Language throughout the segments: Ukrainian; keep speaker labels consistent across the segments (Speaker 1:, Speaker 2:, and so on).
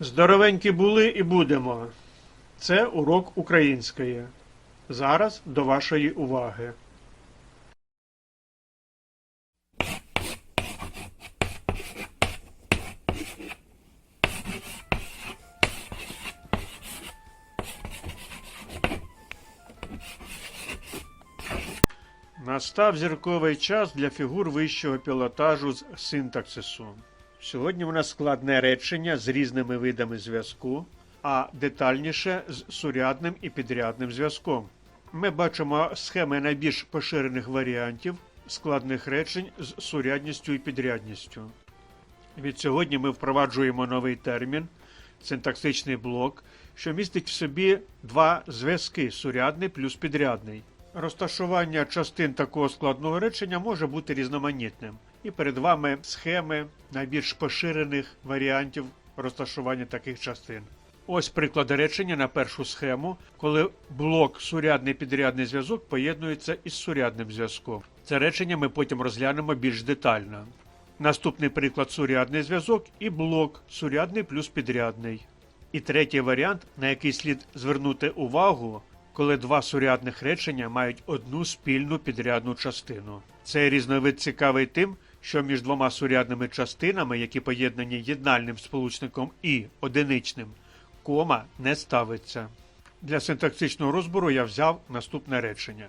Speaker 1: Здоровенькі були і будемо. Це урок української. Зараз до вашої уваги. Настав зірковий час для фігур вищого пілотажу з синтаксису. Сьогодні у нас складне речення з різними видами зв'язку, а детальніше з сурядним і підрядним зв'язком. Ми бачимо схеми найбільш поширених варіантів складних речень з сурядністю і підрядністю. Від сьогодні ми впроваджуємо новий термін синтаксичний блок, що містить в собі два зв'язки сурядний плюс підрядний. Розташування частин такого складного речення може бути різноманітним. І перед вами схеми найбільш поширених варіантів розташування таких частин. Ось приклади речення на першу схему, коли блок сурядний підрядний зв'язок поєднується із сурядним зв'язком. Це речення ми потім розглянемо більш детально. Наступний приклад сурядний зв'язок і блок сурядний плюс підрядний. І третій варіант, на який слід звернути увагу, коли два сурядних речення мають одну спільну підрядну частину. Цей різновид цікавий тим, що між двома сурядними частинами, які поєднані єднальним сполучником і одиничним, кома не ставиться. Для синтаксичного розбору я взяв наступне речення.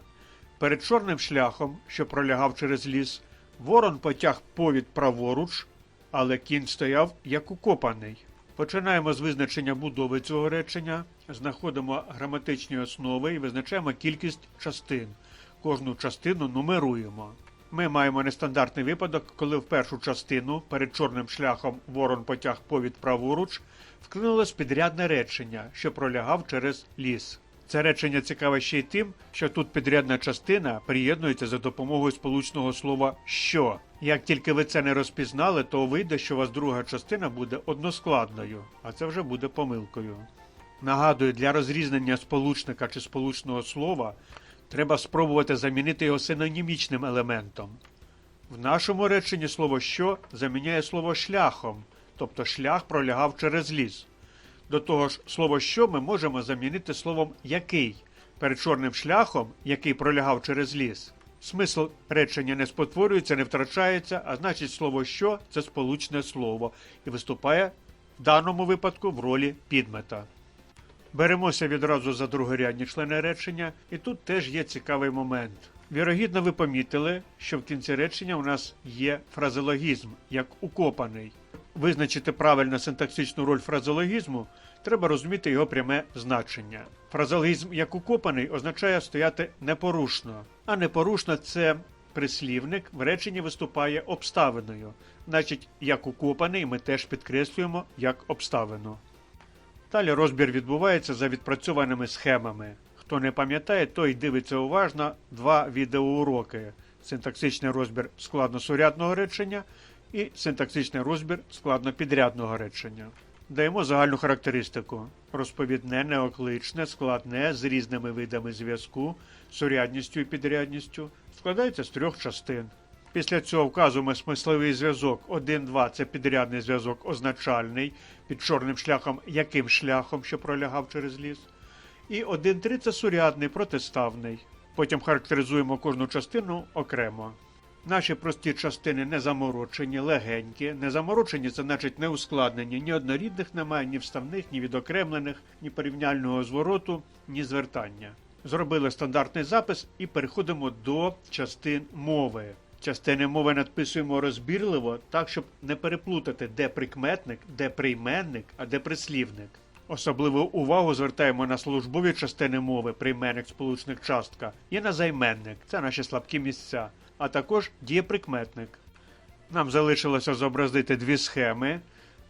Speaker 1: Перед чорним шляхом, що пролягав через ліс, ворон потяг повід праворуч, але кінь стояв як укопаний. Починаємо з визначення будови цього речення, знаходимо граматичні основи і визначаємо кількість частин. Кожну частину нумеруємо. Ми маємо нестандартний випадок, коли в першу частину перед чорним шляхом ворон потяг повід праворуч вклинулось підрядне речення, що пролягав через ліс. Це речення цікаве ще й тим, що тут підрядна частина приєднується за допомогою сполучного слова що. Як тільки ви це не розпізнали, то вийде, що у вас друга частина буде односкладною, а це вже буде помилкою. Нагадую, для розрізнення сполучника чи сполучного слова треба спробувати замінити його синонімічним елементом. В нашому реченні слово що заміняє слово шляхом, тобто шлях пролягав через ліс. До того ж, слово що ми можемо замінити словом який перед чорним шляхом, який пролягав через ліс. Смисл речення не спотворюється, не втрачається, а значить слово що це сполучне слово і виступає в даному випадку в ролі підмета. Беремося відразу за другорядні члени речення, і тут теж є цікавий момент. Вірогідно, ви помітили, що в кінці речення у нас є фразеологізм, як укопаний. Визначити правильно синтаксичну роль фразеологізму треба розуміти його пряме значення. Фразеологізм як укопаний означає стояти непорушно, а непорушно це прислівник в реченні виступає обставиною. Значить, як укопаний ми теж підкреслюємо як обставину. Далі розбір відбувається за відпрацьованими схемами. Хто не пам'ятає, той дивиться уважно два відеоуроки: синтаксичний розбір складносурядного речення і синтаксичний розбір складнопідрядного речення. Даємо загальну характеристику: розповідне, неокличне, складне з різними видами зв'язку, сурядністю і підрядністю складається з трьох частин. Після цього вказуємо смисловий зв'язок 1-2 це підрядний зв'язок означальний під чорним шляхом, яким шляхом, що пролягав через ліс. І 1-3 це сурядний протиставний. Потім характеризуємо кожну частину окремо. Наші прості частини не заморочені, легенькі. Не заморочені це значить не ускладнені. Ні однорідних немає, ні вставних, ні відокремлених, ні порівняльного звороту, ні звертання. Зробили стандартний запис і переходимо до частин мови. Частини мови надписуємо розбірливо, так, щоб не переплутати, де прикметник, де прийменник, а де прислівник. Особливу увагу звертаємо на службові частини мови, прийменник, сполучник, частка, і на займенник це наші слабкі місця, а також дієприкметник. Нам залишилося зобразити дві схеми.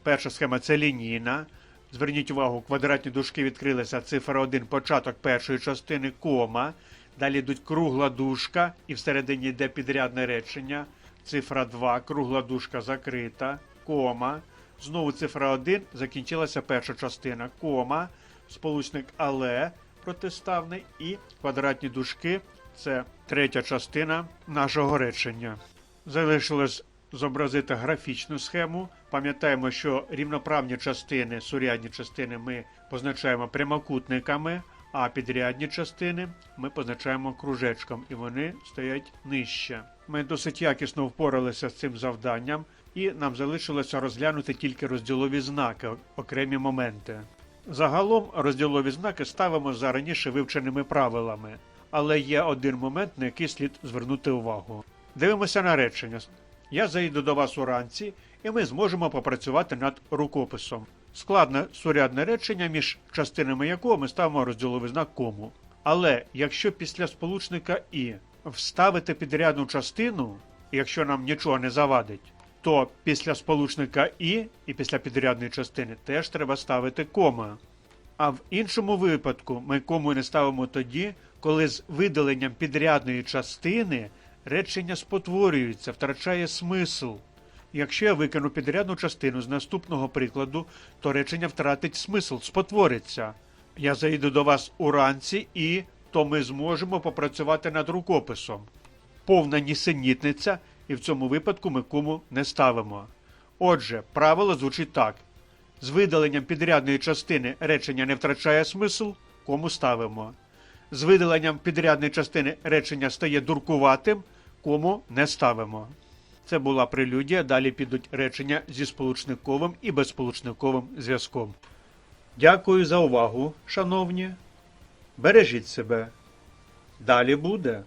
Speaker 1: Перша схема це лінійна. Зверніть увагу, квадратні дужки відкрилися цифра 1, початок першої частини, кома. Далі йдуть кругла дужка, і всередині йде підрядне речення. Цифра 2, кругла дужка закрита, кома. Знову цифра 1, закінчилася перша частина, кома, сполучник але протиставний і квадратні дужки це третя частина нашого речення. Залишилось зобразити графічну схему Пам'ятаємо, що рівноправні частини, сурядні частини ми позначаємо прямокутниками, а підрядні частини ми позначаємо кружечком, і вони стоять нижче. Ми досить якісно впоралися з цим завданням, і нам залишилося розглянути тільки розділові знаки, окремі моменти. Загалом розділові знаки ставимо за раніше вивченими правилами, але є один момент, на який слід звернути увагу. Дивимося на речення. Я заїду до вас уранці, і ми зможемо попрацювати над рукописом. Складне сурядне речення, між частинами якого ми ставимо розділовий знак кому. Але якщо після сполучника і вставити підрядну частину, якщо нам нічого не завадить, то після сполучника і і після підрядної частини теж треба ставити кома. А в іншому випадку ми кому не ставимо тоді, коли з видаленням підрядної частини речення спотворюється, втрачає смисл. Якщо я викину підрядну частину з наступного прикладу, то речення втратить смисл, спотвориться. Я заїду до вас уранці і то ми зможемо попрацювати над рукописом. Повна нісенітниця, і в цьому випадку ми кому не ставимо. Отже, правило звучить так: з видаленням підрядної частини речення не втрачає смисл, кому ставимо. З видаленням підрядної частини речення стає дуркуватим, кому не ставимо. Це була прелюдія, далі підуть речення зі сполучниковим і безсполучниковим зв'язком. Дякую за увагу, шановні. Бережіть себе. Далі буде.